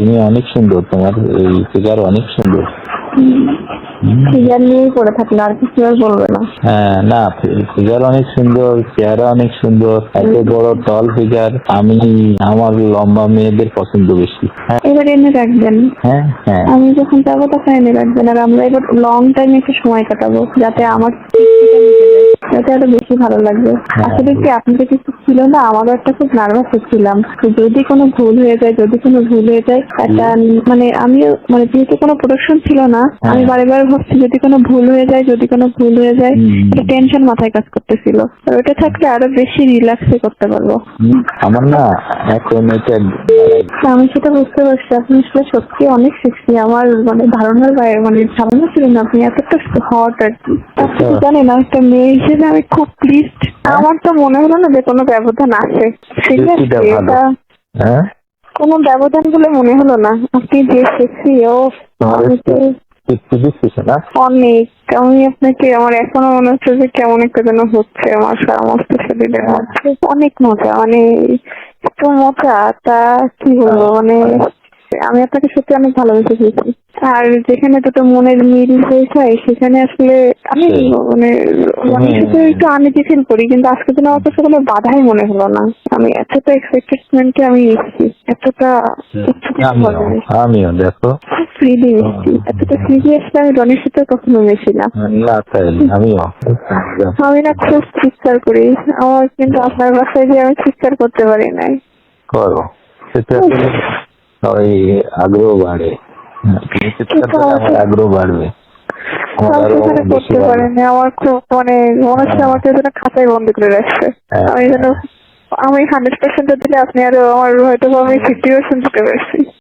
তুমি অনেক সুন্দর তোমার এই ফিগার অনেক সুন্দর। ফিগার নিয়েই পড়ে থাকলে আর কিছু আর বলবে না। হ্যাঁ না ফিগার অনেক সুন্দর চেহারা অনেক সুন্দর এত বড় টল ফিগার আমি আমার লম্বা মেয়েদের পছন্দ বেশি। হ্যাঁ। এবার এনে রাখবেন। হ্যাঁ হ্যাঁ। আমি যখন যাব তখন এনে রাখবেন আর আমরা এবার লং টাইম একটু সময় কাটাবো যাতে আমার যাতে আরও বেশি ভালো লাগবে। আসলে কি আপনাদের কিছু ছিল না আমারও একটা খুব নার্ভাস হচ্ছিলাম। যদি কোনো ভুল হয়ে যায় যদি কোনো ভুল হয়ে যায় একটা মানে আমিও মানে যেহেতু কোনো প্রোডাকশন ছিল না আমি বারে বারে ভাবছি যদি কোনো ভুল হয়ে যায় যদি কোনো ভুল হয়ে যায় একটা টেনশন মাথায় কাজ করতেছিল। আর ওটা থাকলে আরও বেশি রিল্যাক্সে করতে পারব। আমার না এখন এটা আমি সেটা বুঝতে পারছি। আপনি আসলে সত্যি অনেক সেক্সি আমার মানে ধারণার বাইরে মানে ধারণা ছিল না। আপনি এতটা হট আর কি। আপনি জানেন একটা মেয়ে হিসেবে আমি খুব প্লিজড আমার তো মনে হলো না যে কোনো ব্যবধান আছে। ঠিক আছে এটা হ্যাঁ? কোনো ব্যবধান বলে মনে হলো না। আপনি যে সেক্সি ও একটু অনেক। আমি আপনাকে আমার এখনও মনে হচ্ছে যে কেমন একটা যেন হচ্ছে আমার সমস্ত শরীরের মধ্যে। অনেক মজা মানে এত মজা তা কি বলব? মানে আমি আপনাকে সত্যি অনেক ভালোবেসে ফেলছি। আর যেখানে দুটো মনের মিল হয়ে যায় সেখানে আসলে আমি মানে অনেক তুমি- একটু আনইজি ফিল করি কিন্তু আজকে দিন আমার কাছে কোনো বাধাই মনে হলো না। আমি এতটা এক্সপেক্টেডমেন্টে আমি এসেছি এতটা আমিও দেখো। ফ্রিলি মিশছি এতটা ফ্রিলি আসলে আমি রনির সাথে কখনো মিশি না। আমিও। আমি না খুব চিৎকার করি। আমার কিন্তু আপনার বাসায় যে আমি চিৎকার করতে পারি নাই। করো। সেটা ওই আগ্রহ বাড়ে। হ্যাঁ, আমার আগ্রহ বাড়বে। করতে পারেনি আমার খুব মানে মনে হচ্ছে আমাকে যেন খাতায় বন্ধ করে রাখছে। হ্যাঁ। আমি যেন আমি হান্ড্রেড পার্সেন্ট দিলে আপনি আরও আমার হয়তো আমি ফিফটি পার্সেন্ট দিতে পারছি